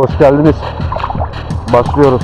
hoş geldiniz. Başlıyoruz.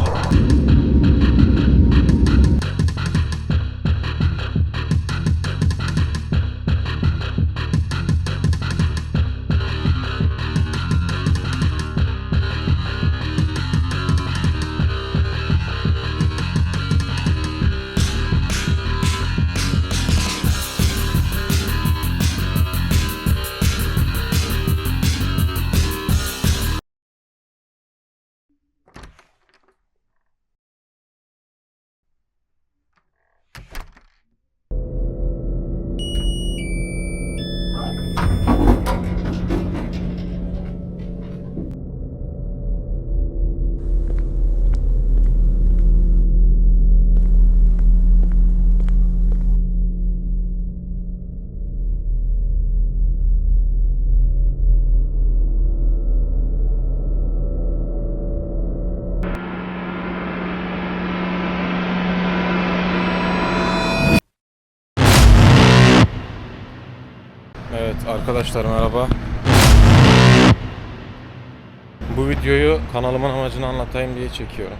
Evet arkadaşlar merhaba. Bu videoyu kanalımın amacını anlatayım diye çekiyorum.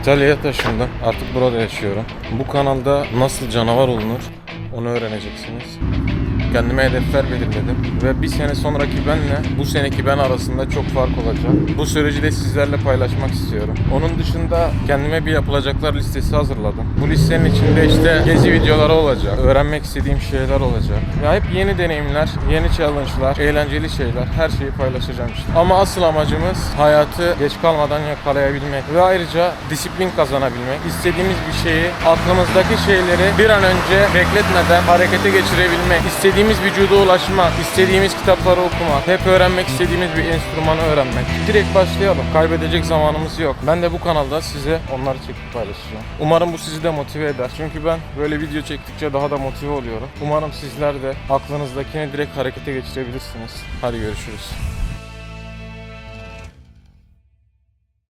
İtalya'ya taşındım. Artık burada yaşıyorum. Bu kanalda nasıl canavar olunur onu öğreneceksiniz. Kendime hedefler belirledim ve bir sene sonraki benle bu seneki ben arasında çok fark olacak. Bu süreci de sizlerle paylaşmak istiyorum. Onun dışında kendime bir yapılacaklar listesi hazırladım. Bu listenin içinde işte gezi videoları olacak, öğrenmek istediğim şeyler olacak. Ya hep yeni deneyimler, yeni challenge'lar, eğlenceli şeyler, her şeyi paylaşacağım işte. Ama asıl amacımız hayatı geç kalmadan yakalayabilmek ve ayrıca disiplin kazanabilmek. İstediğimiz bir şeyi, aklımızdaki şeyleri bir an önce bekletmeden harekete geçirebilmek. İstediğimiz vücuda ulaşmak, istediğimiz kitapları okumak, hep öğrenmek istediğimiz bir enstrümanı öğrenmek. Direkt başlayalım. Kaybedecek zamanımız yok. Ben de bu kanalda size onları çekip paylaşacağım. Umarım bu sizi de motive eder. Çünkü ben böyle video çektikçe daha da motive oluyorum. Umarım sizler de aklınızdakini direkt harekete geçirebilirsiniz. Hadi görüşürüz.